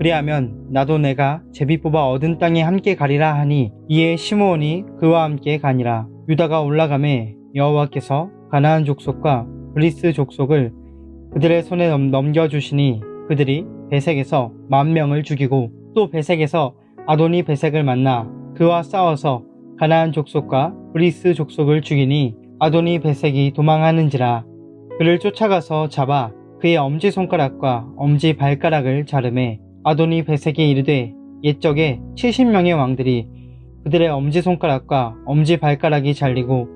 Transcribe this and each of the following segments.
그리하면 나도 내가 제비 뽑아 얻은 땅에 함께 가리라 하니 이에 시므온이 그와 함께 가니라. 유다가 올라가매 여호와께서 가나안 족속과 브리스 족속을 그들의 손에 넘- 넘겨 주시니 그들이 베색에서 만 명을 죽이고 또 베색에서 아도니 베색을 만나 그와 싸워서 가나안 족속과 브리스 족속을 죽이니 아도니 베색이 도망하는지라. 그를 쫓아가서 잡아 그의 엄지 손가락과 엄지 발가락을 자르매 아도니 베색이 이르되 옛적에 70명의 왕들이 그들의 엄지손가락과 엄지발가락이 잘리고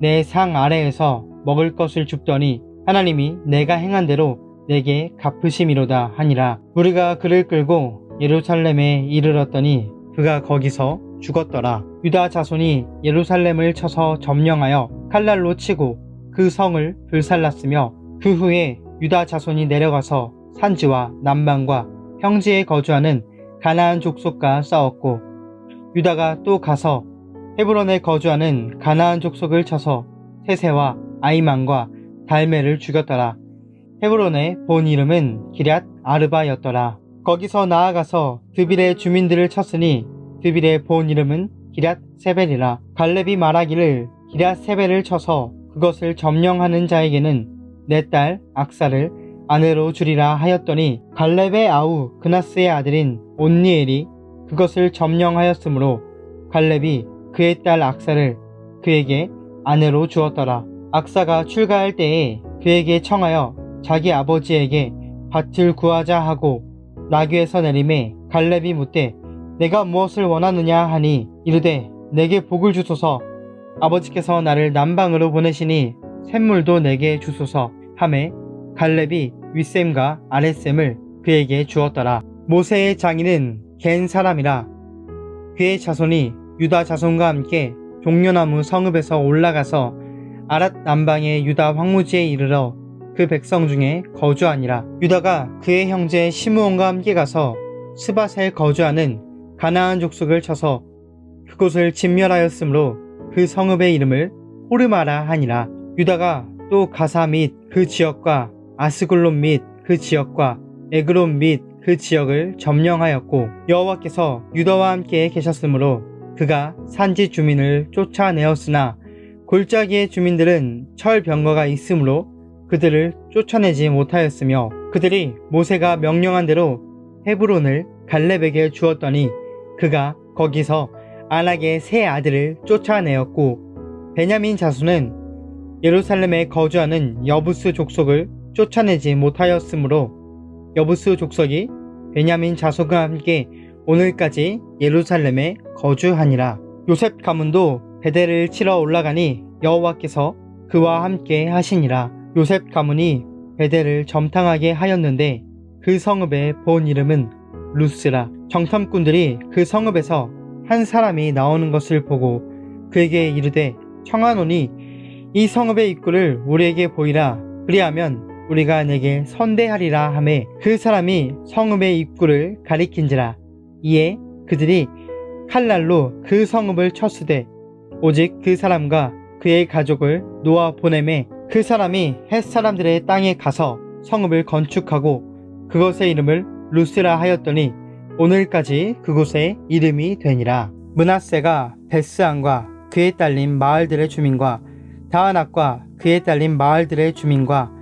내 상 아래에서 먹을 것을 줍더니 하나님이 내가 행한 대로 내게 갚으심이로다 하니라. 우리가 그를 끌고 예루살렘에 이르렀더니 그가 거기서 죽었더라. 유다 자손이 예루살렘을 쳐서 점령하여 칼날로 치고 그 성을 불살랐으며 그 후에 유다 자손이 내려가서 산지와 남방과 평지에 거주하는 가나안 족속과 싸웠고 유다가 또 가서 헤브론에 거주하는 가나안 족속을 쳐서 세세와 아이만과 달메를 죽였더라. 헤브론의 본 이름은 기럇 아르바였더라. 거기서 나아가서 드빌의 주민들을 쳤으니 드빌의 본 이름은 기럇 세벨이라. 갈렙이 말하기를 기럇 세벨을 쳐서 그것을 점령하는 자에게는 내 딸 악사를 아내로 주리라 하였더니 갈렙의 아우 그나스의 아들인 온니엘이 그것을 점령하였으므로 갈렙이 그의 딸 악사를 그에게 아내로 주었더라. 악사가 출가할 때에 그에게 청하여 자기 아버지에게 밭을 구하자 하고 나귀에서 내림에 갈렙이 묻되 내가 무엇을 원하느냐 하니 이르되 내게 복을 주소서 아버지께서 나를 남방으로 보내시니 샘물도 내게 주소서 하매 갈렙이 윗샘과 아랫샘을 그에게 주었더라. 모세의 장인은 겐 사람이라 그의 자손이 유다 자손과 함께 종려나무 성읍에서 올라가서 아랏 남방의 유다 황무지에 이르러 그 백성 중에 거주하니라. 유다가 그의 형제 시므온과 함께 가서 스밧에 거주하는 가나안 족속을 쳐서 그곳을 진멸하였으므로 그 성읍의 이름을 호르마라 하니라. 유다가 또 가사 및 그 지역과 아스글론 및 그 지역과 에그론 및 그 지역을 점령하였고 여호와께서 유다와 함께 계셨으므로 그가 산지 주민을 쫓아내었으나 골짜기의 주민들은 철병거가 있으므로 그들을 쫓아내지 못하였으며 그들이 모세가 명령한 대로 헤브론을 갈렙에게 주었더니 그가 거기서 안악의 세 아들을 쫓아내었고 베냐민 자손은 예루살렘에 거주하는 여부스 족속을 쫓아내지 못하였으므로 여부스 족속이 베냐민 자손과 함께 오늘까지 예루살렘에 거주하니라. 요셉 가문도 베델을 치러 올라가니 여호와께서 그와 함께 하시니라. 요셉 가문이 베델을 점탕하게 하였는데 그 성읍의 본 이름은 루스라. 정탐꾼들이 그 성읍에서 한 사람이 나오는 것을 보고 그에게 이르되 청하노니 이 성읍의 입구를 우리에게 보이라. 그리하면 우리가 내게 선대하리라 하매 그 사람이 성읍의 입구를 가리킨지라. 이에 그들이 칼날로 그 성읍을 쳤으되 오직 그 사람과 그의 가족을 놓아 보내매 그 사람이 햇 사람들의 땅에 가서 성읍을 건축하고 그것의 이름을 루스라 하였더니 오늘까지 그곳의 이름이 되니라. 문하세가 베스안과 그에 딸린 마을들의 주민과 다하낙과 그에 딸린 마을들의 주민과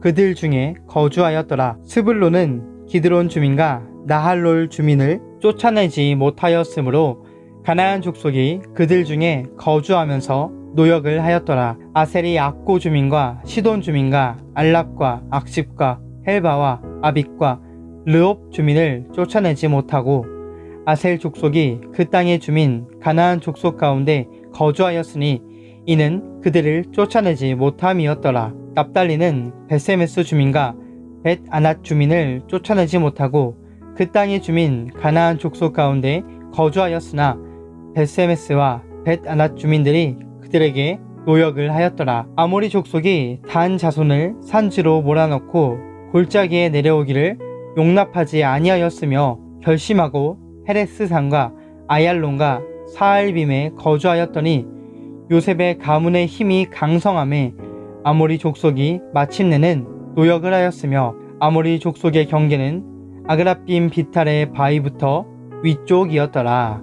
그들 중에 거주하였더라. 스불로는 기드론 주민과 나할롤 주민을 쫓아내지 못하였으므로 가나안 족속이 그들 중에 거주하면서 노역을 하였더라. 아셀이 악고 주민과 시돈 주민과 알랍과 악십과 헬바와 아빅과 르옵 주민을 쫓아내지 못하고 아셀 족속이 그 땅의 주민 가나안 족속 가운데 거주하였으니 이는 그들을 쫓아내지 못함이었더라. 납달리는 베세메스 주민과 벳 아낫 주민을 쫓아내지 못하고 그 땅의 주민 가나안 족속 가운데 거주하였으나 베세메스와 벳 아낫 주민들이 그들에게 노역을 하였더라. 아모리 족속이 단 자손을 산지로 몰아넣고 골짜기에 내려오기를 용납하지 아니하였으며 결심하고 헤레스산과 아얄론과 사알빔에 거주하였더니 요셉의 가문의 힘이 강성함에 아모리 족속이 마침내는 노역을 하였으며 아모리 족속의 경계는 아그라빔 비탈의 바위부터 위쪽이었더라.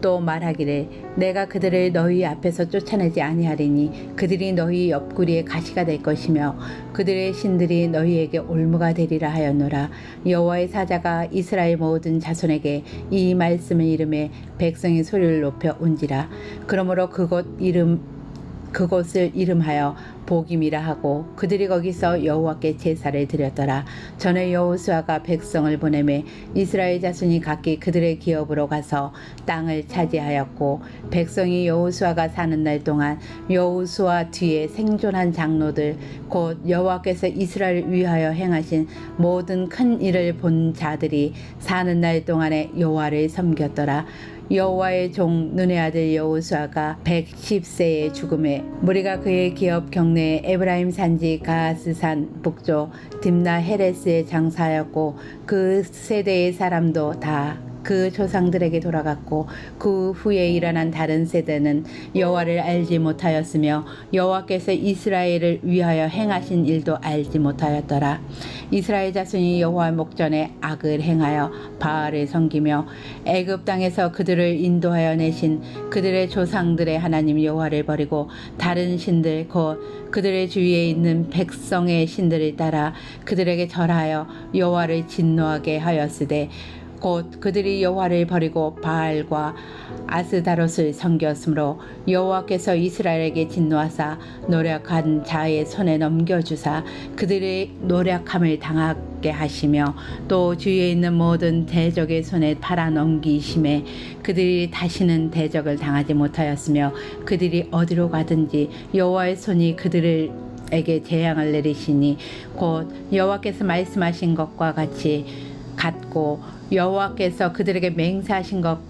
또 말하기를 내가 그들을 너희 앞에서 쫓아내지 아니하리니 그들이 너희 옆구리에 가시가 될 것이며 그들의 신들이 너희에게 올무가 되리라 하였노라. 여호와의 사자가 이스라엘 모든 자손에게 이 말씀을 이름에 백성의 소리를 높여 온지라. 그러므로 그곳 이름 그곳을 이름하여 복임이라 하고 그들이 거기서 여호와께 제사를 드렸더라. 전에 여호수아가 백성을 보내매 이스라엘 자손이 각기 그들의 기업으로 가서 땅을 차지하였고 백성이 여호수아가 사는 날 동안 여호수아 뒤에 생존한 장로들 곧 여호와께서 이스라엘을 위하여 행하신 모든 큰 일을 본 자들이 사는 날 동안에 여호와를 섬겼더라. 여호와의 종 눈의 아들 여호수아가 110세의 죽음에 무리가 그의 기업 경내에 에브라임 산지 가스산 북쪽 딥나 헤레스에 장사하였고 그 세대의 사람도 다 그 조상들에게 돌아갔고 그 후에 일어난 다른 세대는 여호와를 알지 못하였으며 여호와께서 이스라엘을 위하여 행하신 일도 알지 못하였더라. 이스라엘 자손이 여호와 목전에 악을 행하여 바알을 섬기며 애굽 땅에서 그들을 인도하여 내신 그들의 조상들의 하나님 여호와를 버리고 다른 신들 곧 그들의 주위에 있는 백성의 신들을 따라 그들에게 절하여 여호와를 진노하게 하였으되 곧 그들이 여호와를 버리고 바알과 아스다롯을 섬겼으므로 여호와께서 이스라엘에게 진노하사 노력한 자의 손에 넘겨주사 그들의 노력함을 당하게 하시며 또 주위에 있는 모든 대적의 손에 팔아 넘기심에 그들이 다시는 대적을 당하지 못하였으며 그들이 어디로 가든지 여호와의 손이 그들을 에게 재앙을 내리시니 곧 여호와께서 말씀하신 것과 같이 같고 여호와께서 그들에게 맹세하신 것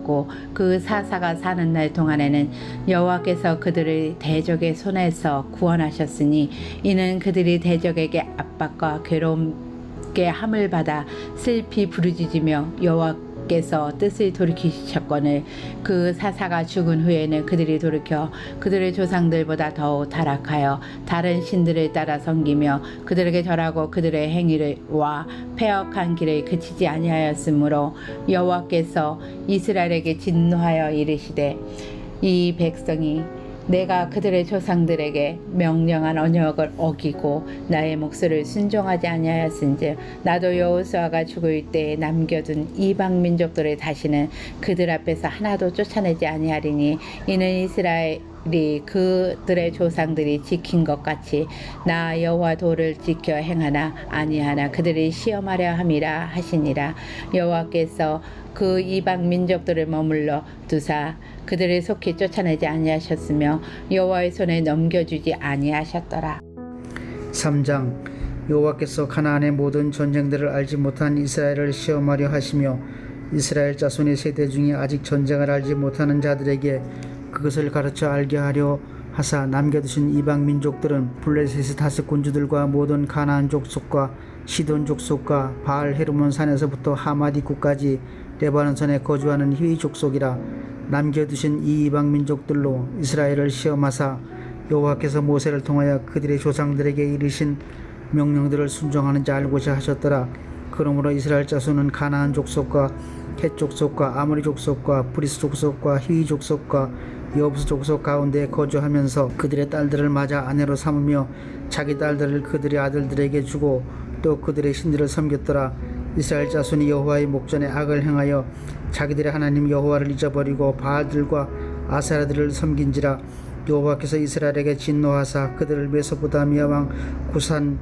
그 사사가 사는 날 동안에는 여호와께서 그들을 대적의 손에서 구원하셨으니 이는 그들이 대적에게 압박과 괴롭게 함을 받아 슬피 부르짖으며 여호와 께서 뜻을 돌이키셨거늘 그 사사가 죽은 후에는 그들이 돌이켜 그들의 조상들보다 더욱 타락하여 다른 신들을 따라 섬기며 그들에게 절하고 그들의 행위를 와 폐역한 길을 그치지 아니하였으므로 여호와께서 이스라엘에게 진노하여 이르시되 이 백성이 내가 그들의 조상들에게 명령한 언약을 어기고 나의 목소리를 순종하지 아니하였은즉 나도 여호수아가 죽을 때에 남겨둔 이방 민족들을 다시는 그들 앞에서 하나도 쫓아내지 아니하리니 이는 이스라엘 이스라엘이 그들의 조상들이 지킨 것 같이 나 여호와 도를 지켜 행하나 아니하나 그들이 시험하려 함이라 하시니라. 여호와께서 그 이방 민족들을 머물러 두사 그들을 속히 쫓아내지 아니하셨으며 여호와의 손에 넘겨주지 아니하셨더라. 3장 여호와께서 가나안의 모든 전쟁들을 알지 못한 이스라엘을 시험하려 하시며 이스라엘 자손의 세대 중에 아직 전쟁을 알지 못하는 자들에게 그것을 가르쳐 알게 하려 하사 남겨두신 이방 민족들은 블레셋의 다섯 군주들과 모든 가나안 족속과 시돈 족속과 바알 헤르몬 산에서부터 하마디쿠까지 레바논 산에 거주하는 희위 족속이라 남겨두신 이 이방 민족들로 이스라엘을 시험하사 여호와께서 모세를 통하여 그들의 조상들에게 이르신 명령들을 순종하는지 알고자 하셨더라. 그러므로 이스라엘 자손은 가나안 족속과 헷 족속과 아모리 족속과 브리스 족속과 히위 족속과 여부스 족속 가운데 거주하면서 그들의 딸들을 맞아 아내로 삼으며 자기 딸들을 그들의 아들들에게 주고 또 그들의 신들을 섬겼더라. 이스라엘 자손이 여호와의 목전에 악을 행하여 자기들의 하나님 여호와를 잊어버리고 바알들과 아사라들을 섬긴지라 여호와께서 이스라엘에게 진노하사 그들을 메소포다미아 왕 구산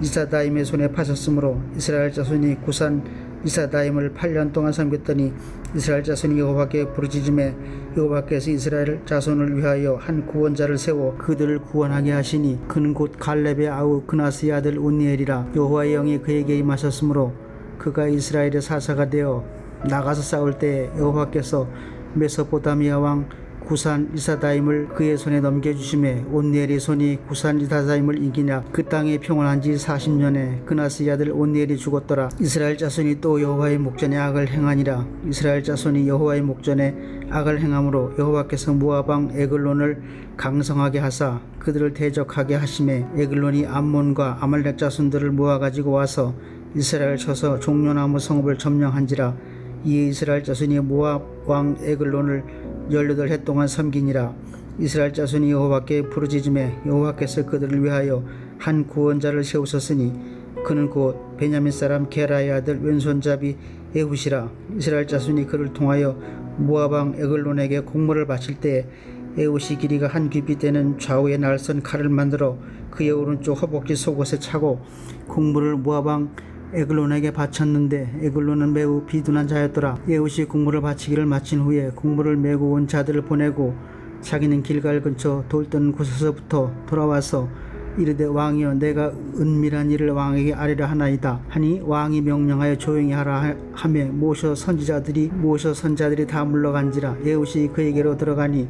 이사다임의 손에 파셨으므로 이스라엘 자손이 구산 이사다임을 8년 동안 섬겼더니 이스라엘 자손이 여호와께 부르짖음에 여호와께서 이스라엘 자손을 위하여 한 구원자를 세워 그들을 구원하게 하시니 그는 곧 갈렙의 아우 그나스의 아들 온니엘이라 여호와의 영이 그에게 임하셨으므로 그가 이스라엘의 사사가 되어 나가서 싸울 때 여호와께서 메소포타미아 왕 구산 이사다임을 그의 손에 넘겨주심에 온니엘의 손이 구산 이사다임을 이기냐. 그 땅에 평온한 지 40년에 그나스의 아들 온니엘이 죽었더라. 이스라엘 자손이 또 여호와의 목전에 악을 행하니라. 이스라엘 자손이 여호와의 목전에 악을 행함으로 여호와께서 모아방 에글론을 강성하게 하사 그들을 대적하게 하심에 에글론이 암몬과 아말렉 자손들을 모아가지고 와서 이스라엘 쳐서 종려나무 성읍을 점령한지라 이에 이스라엘 자손이 모압 왕 에글론을 18해 동안 섬기니라. 이스라엘 자손이 여호와께 부르짖음에 여호와께서 그들을 위하여 한 구원자를 세우셨으니 그는 곧 베냐민 사람 게라의 아들 왼손잡이 에훗이라. 이스라엘 자손이 그를 통하여 모아방 에글론에게 공물을 바칠 때 에훗이 길이가 한 규빗 되는 좌우에 날선 칼을 만들어 그의 오른쪽 허벅지 속옷에 차고 공물을 모아방 에글론에게 바쳤는데 에글론은 매우 비둔한 자였더라. 예후시 국물을 바치기를 마친 후에 국물을 메고 온 자들을 보내고 자기는 길갈 근처 돌던 곳에서부터 돌아와서 이르되 왕이여 내가 은밀한 일을 왕에게 아뢰려 하나이다. 하니 왕이 명령하여 조용히 하라 하며 모셔 선지자들이 모셔 선자들이 다 물러간지라. 예후시 그에게로 들어가니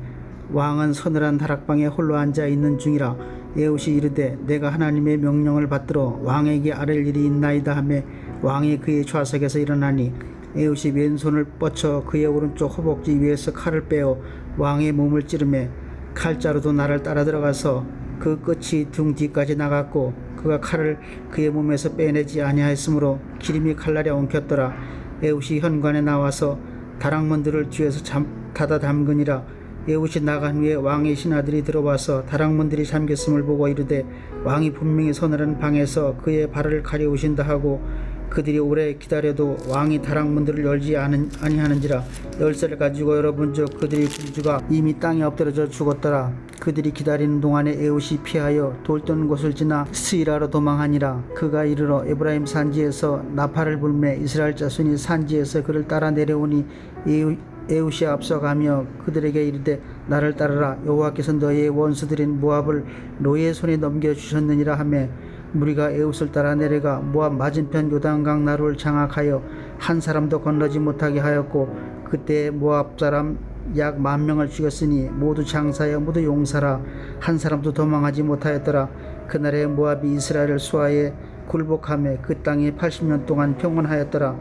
왕은 서늘한 다락방에 홀로 앉아 있는 중이라 예후시 이르되 내가 하나님의 명령을 받들어 왕에게 아랠 일이 있나이다 하며 왕이 그의 좌석에서 일어나니 예후시 왼손을 뻗쳐 그의 오른쪽 허벅지 위에서 칼을 빼어 왕의 몸을 찌르매 칼자루도 나를 따라 들어가서 그 끝이 등 뒤까지 나갔고 그가 칼을 그의 몸에서 빼내지 아니하였으므로 기름이 칼날에 엉켰더라. 에훗이 현관에 나와서 다락문들을 뒤에서 잠, 닫아 담그니라 에훗이 나간 후에 왕의 신하들이 들어와서 다락문들이 잠겼음을 보고 이르되 왕이 분명히 서늘한 방에서 그의 발을 가려우신다 하고 그들이 오래 기다려도 왕이 다락문들을 열지 아니하는지라 열쇠를 가지고 열어본 즉 그들이 군주가 이미 땅에 엎드려져 죽었더라. 그들이 기다리는 동안에 에웃이 피하여 돌던 곳을 지나 스이라로 도망하니라. 그가 이르러 에브라임 산지에서 나팔을 불매 이스라엘 자손이 산지에서 그를 따라 내려오니 에웃 에웃이 앞서가며 그들에게 이르되 나를 따르라. 여호와께서 너희의 원수들인 모압을 너희의 손에 넘겨 주셨느니라 하며 무리가 에웃을 따라 내려가 모압 맞은편 요단강 나루를 장악하여 한 사람도 건너지 못하게 하였고 그때 모압 사람 약 만 명을 죽였으니 모두 장사여 모두 용사라. 한 사람도 도망하지 못하였더라. 그날에 모압이 이스라엘을 수하에 굴복함에 그 땅이 80년 동안 평온하였더라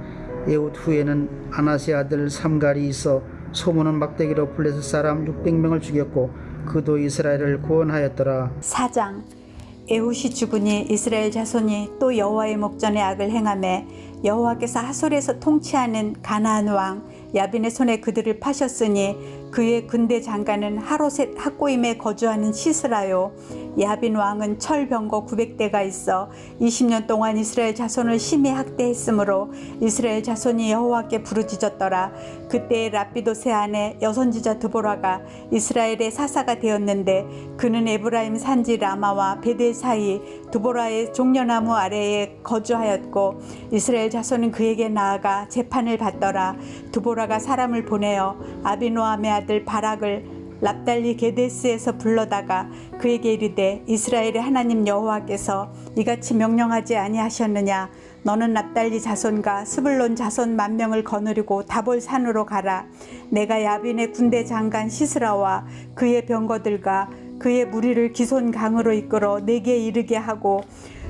에웃 후에는 아나세 아들 삼갈이 있어 소문은 막대기로 블레셋 사람 600명을 죽였고 그도 이스라엘을 구원하였더라. 4장 에훗이 죽으니 이스라엘 자손이 또 여호와의 목전에 악을 행하매 여호와께서 하솔에서 통치하는 가나안 왕 야빈의 손에 그들을 파셨으니 그의 군대 장관은 하로셋 학고임에 거주하는 시스라요 야빈 왕은 철병거 900대가 있어 20년 동안 이스라엘 자손을 심히 학대했으므로 이스라엘 자손이 여호와께 부르짖었더라. 그때 라피도세 아내 여선지자 드보라가 이스라엘의 사사가 되었는데 그는 에브라임 산지 라마와 베델 사이 드보라의 종려나무 아래에 거주하였고 이스라엘 자손은 그에게 나아가 재판을 받더라. 드보라가 사람을 보내어 아비노함의 아들 바락을 랍달리 게데스에서 불러다가 그에게 이르되 이스라엘의 하나님 여호와께서 이같이 명령하지 아니하셨느냐? 너는 납달리 자손과 스불론 자손 만 명을 거느리고 다볼 산으로 가라. 내가 야빈의 군대 장관 시스라와 그의 병거들과 그의 무리를 기손 강으로 이끌어 내게 이르게 하고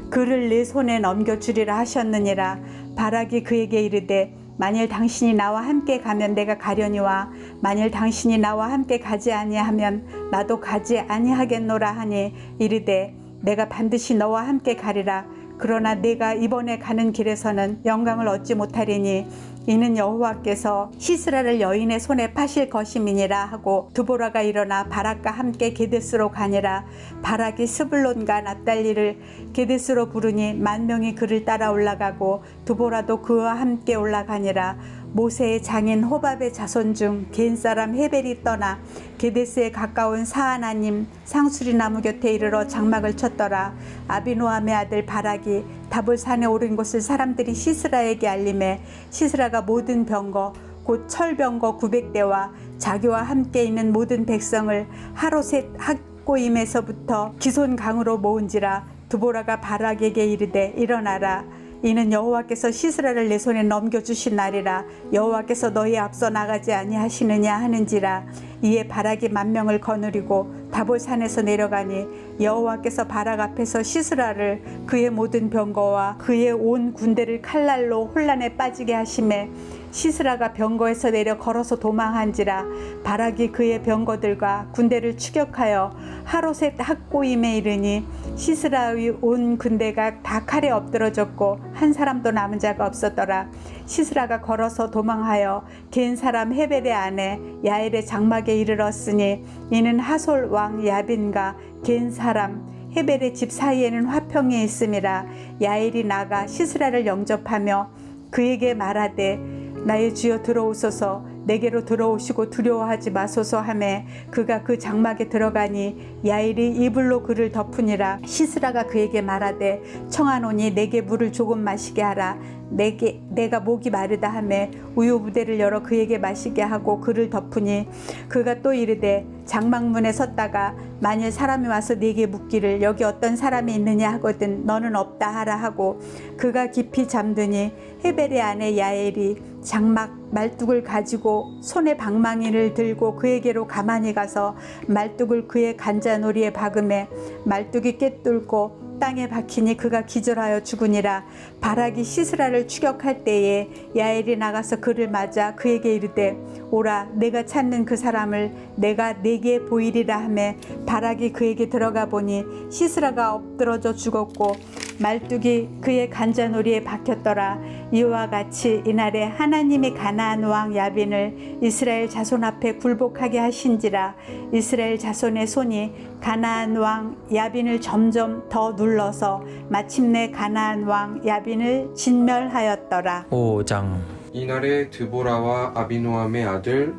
그를 내 손에 넘겨 주리라 하셨느니라. 바락이 그에게 이르되 만일 당신이 나와 함께 가면 내가 가려니와 만일 당신이 나와 함께 가지 아니하면 나도 가지 아니하겠노라 하니 이르되 내가 반드시 너와 함께 가리라 그러나 내가 이번에 가는 길에서는 영광을 얻지 못하리니 이는 여호와께서 시스라를 여인의 손에 파실 것임이니라 하고 두보라가 일어나 바락과 함께 게데스로 가니라. 바락이 스불론과 납달리를 게데스로 부르니 만 명이 그를 따라 올라가고 두보라도 그와 함께 올라가니라 모세의 장인 호밥의 자손 중 겐 사람 헤벨이 떠나 게데스에 가까운 사하나님 상수리 나무 곁에 이르러 장막을 쳤더라. 아비노함의 아들 바락이 다볼 산에 오른 곳을 사람들이 시스라에게 알림해 시스라가 모든 병거 곧 철병거 900대와 자기와 함께 있는 모든 백성을 하로셋 학고임에서부터 기손 강으로 모은지라 두보라가 바락에게 이르되 일어나라 이는 여호와께서 시스라를 내 손에 넘겨주신 날이라 여호와께서 너희 앞서 나가지 아니하시느냐 하는지라 이에 바락이 만 명을 거느리고 다볼 산에서 내려가니 여호와께서 바락 앞에서 시스라를 그의 모든 병거와 그의 온 군대를 칼날로 혼란에 빠지게 하심에 시스라가 병거에서 내려 걸어서 도망한지라 바락이 그의 병거들과 군대를 추격하여 하로셋 학고임에 이르니 시스라의 온 군대가 다 칼에 엎드러졌고 한 사람도 남은 자가 없었더라. 시스라가 걸어서 도망하여 겐 사람 헤벨의 아내 야엘의 장막에 이르렀으니 이는 하솔 왕 야빈과 겐 사람 헤벨의 집 사이에는 화평이 있음이라 야엘이 나가 시스라를 영접하며 그에게 말하되 나의 주여 들어오소서. 내게로 들어오시고 두려워하지 마소서 하매 그가 그 장막에 들어가니 야일이 이불로 그를 덮으니라. 시스라가 그에게 말하되 청하노니 내게 물을 조금 마시게 하라 내게 내가 목이 마르다 하매 우유 부대를 열어 그에게 마시게 하고 그를 덮으니 그가 또 이르되 장막문에 섰다가 만일 사람이 와서 네게 묻기를 여기 어떤 사람이 있느냐 하거든 너는 없다 하라 하고 그가 깊이 잠드니 헤벨의 아내 야엘이 장막 말뚝을 가지고 손에 방망이를 들고 그에게로 가만히 가서 말뚝을 그의 간자놀이에 박음에 말뚝이 꿰뚫고 땅에 박히니 그가 기절하여 죽으니라. 바락이 시스라를 추격할 때에 야엘이 나가서 그를 맞아 그에게 이르되 오라 내가 찾는 그 사람을 내가 내게 보이리라 하매 바락이 그에게 들어가 보니 시스라가 엎드러져 죽었고 말뚝이 그의 간자놀이에 박혔더라. 이와 같이 이날에 하나님이 가나안 왕 야빈을 이스라엘 자손 앞에 굴복하게 하신지라. 이스라엘 자손의 손이 가나안 왕 야빈을 점점 더 눌러서 마침내 가나안 왕 야빈을 진멸하였더라. 5장. 이날에 드보라와 아비노함의 아들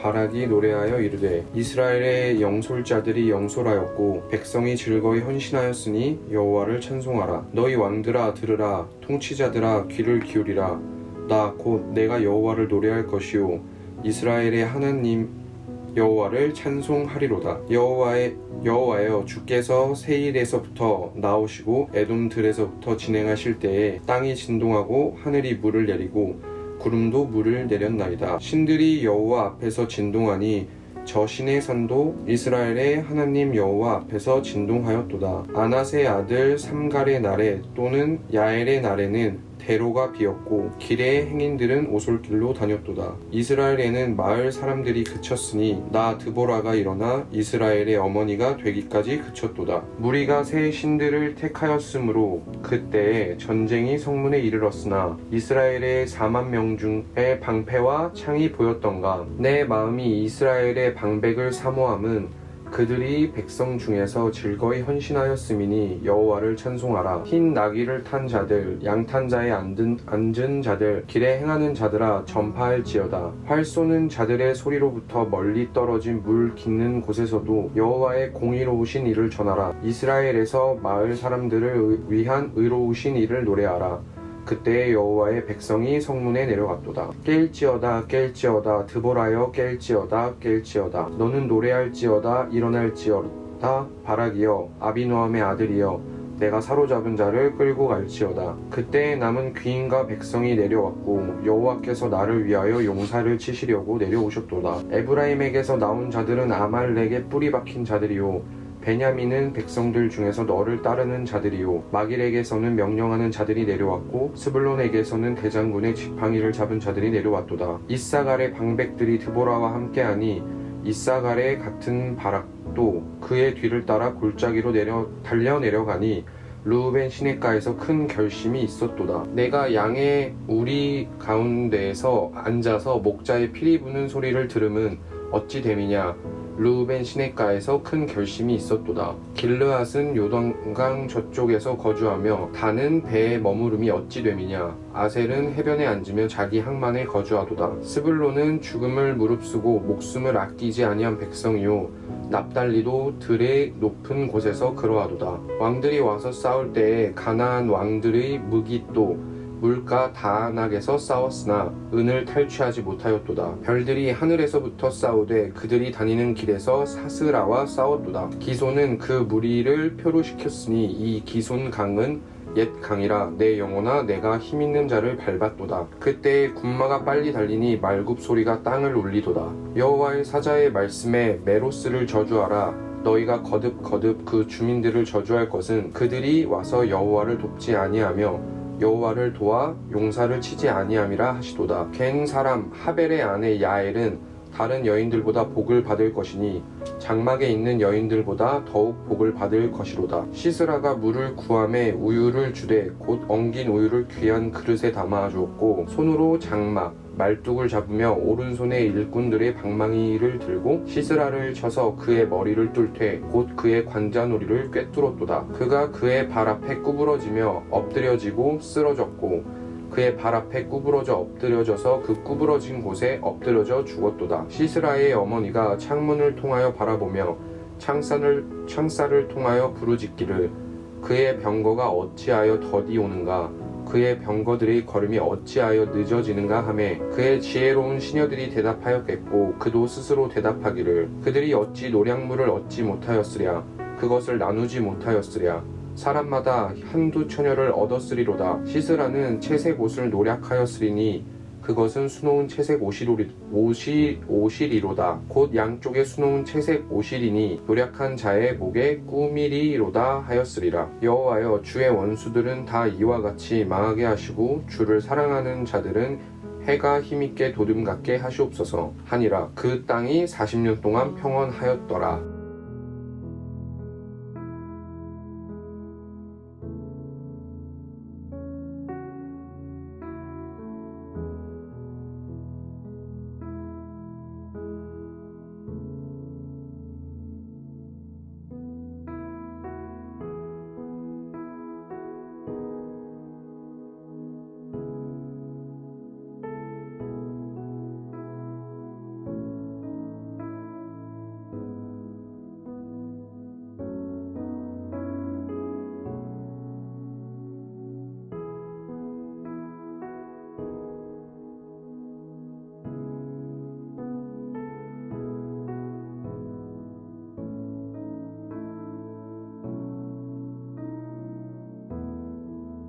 바락이 노래하여 이르되 이스라엘의 영솔자들이 영솔하였고 백성이 즐거이 헌신하였으니 여호와를 찬송하라. 너희 왕들아 들으라. 통치자들아 귀를 기울이라. 나 곧 내가 여호와를 노래할 것이요. 이스라엘의 하나님 여호와를 찬송하리로다. 여호와의 여호와여 주께서 세일에서부터 나오시고 에돔들에서부터 진행하실 때에 땅이 진동하고 하늘이 물을 내리고 구름도 물을 내렸나이다. 신들이 여호와 앞에서 진동하니 저 신의 산도 이스라엘의 하나님 여호와 앞에서 진동하였도다. 아나스의 아들 삼갈의 날에 또는 야엘의 날에는 대로가 비었고 길의 행인들은 오솔길로 다녔도다. 이스라엘에는 마을 사람들이 그쳤으니 나 드보라가 일어나 이스라엘의 어머니가 되기까지 그쳤도다. 무리가 새 신들을 택하였으므로 그때에 전쟁이 성문에 이르렀으나 이스라엘의 4만 명 중에 방패와 창이 보였던가 내 마음이 이스라엘의 방백을 사모함은 그들이 백성 중에서 즐거이 헌신하였음이니 여호와를 찬송하라. 흰 나귀를 탄 자들 양탄 자에 앉은, 앉은 자들 길에 행하는 자들아 전파할지어다. 활 쏘는 자들의 소리로부터 멀리 떨어진 물 깊는 곳에서도 여호와의 공의로우신 일을 전하라. 이스라엘에서 마을 사람들을 위한 의로우신 일을 노래하라 그때 여호와의 백성이 성문에 내려갔도다. 깰지어다 깰지어다 드보라여 깰지어다 깰지어다 너는 노래할지어다 일어날지어다 바락이여 아비노함의 아들이여 내가 사로잡은 자를 끌고 갈지어다. 그때 남은 귀인과 백성이 내려왔고 여호와께서 나를 위하여 용사를 치시려고 내려오셨도다. 에브라임에게서 나온 자들은 아말렉의 뿌리 박힌 자들이요 베냐민은 백성들 중에서 너를 따르는 자들이요 마길에게서는 명령하는 자들이 내려왔고 스불론에게서는 대장군의 지팡이를 잡은 자들이 내려왔도다 이사갈의 방백들이 드보라와 함께하니 이사갈의 같은 바락도 그의 뒤를 따라 골짜기로 내려 달려 내려가니 루벤 시내가에서 큰 결심이 있었도다. 내가 양의 우리 가운데에서 앉아서 목자의 피리 부는 소리를 들음은 어찌 됨이냐? 루벤 시내가에서 큰 결심이 있었도다. 길르앗은 요단강 저쪽에서 거주하며 다는 배에 머무름이 어찌 됨이냐? 아셀은 해변에 앉으며 자기 항만에 거주하도다. 스불론은 죽음을 무릅쓰고 목숨을 아끼지 아니한 백성이요 납달리도 들의 높은 곳에서 그러하도다. 왕들이 와서 싸울 때에 가나안 왕들의 무기 또 물가 다낙에서 싸웠으나 은을 탈취하지 못하였도다. 별들이 하늘에서부터 싸우되 그들이 다니는 길에서 사스라와 싸웠도다. 기손은 그 무리를 표로시켰으니 이 기손 강은 옛 강이라 내 영혼아 내가 힘 있는 자를 밟았도다. 그때 군마가 빨리 달리니 말굽 소리가 땅을 울리도다. 여호와의 사자의 말씀에 메로스를 저주하라. 너희가 거듭거듭 그 주민들을 저주할 것은 그들이 와서 여호와를 돕지 아니하며 여호와를 도와 용사를 치지 아니함이라 하시도다. 겐 사람 하벨의 아내 야엘은 다른 여인들보다 복을 받을 것이니 장막에 있는 여인들보다 더욱 복을 받을 것이로다. 시스라가 물을 구함에 우유를 주되 곧 엉긴 우유를 귀한 그릇에 담아 주었고 손으로 장막 말뚝을 잡으며 오른손에 일꾼들의 방망이를 들고 시스라를 쳐서 그의 머리를 뚫되 곧 그의 관자놀이를 꿰뚫었도다. 그가 그의 발 앞에 구부러지며 엎드려지고 쓰러졌고 그의 발 앞에 구부러져 엎드려져서 그 구부러진 곳에 엎드려져 죽었도다. 시스라의 어머니가 창문을 통하여 바라보며 창살을 창살을 통하여 부르짖기를 그의 병거가 어찌하여 더디 오는가 그의 병거들의 걸음이 어찌하여 늦어지는가 하매 그의 지혜로운 시녀들이 대답하였겠고 그도 스스로 대답하기를 그들이 어찌 노량물을 얻지 못하였으랴? 그것을 나누지 못하였으랴? 사람마다 한두 처녀를 얻었으리로다. 시스라는 채색 옷을 노략하였으리니 그것은 수놓은 채색 오시리로다. 곧 양쪽에 수놓은 채색 오시리니 노력한 자의 목에 꾸미리로다 하였으리라. 여호와여 주의 원수들은 다 이와 같이 망하게 하시고 주를 사랑하는 자들은 해가 힘있게 도둠 같게 하시옵소서 하니라. 그 땅이 40년 동안 평온하였더라.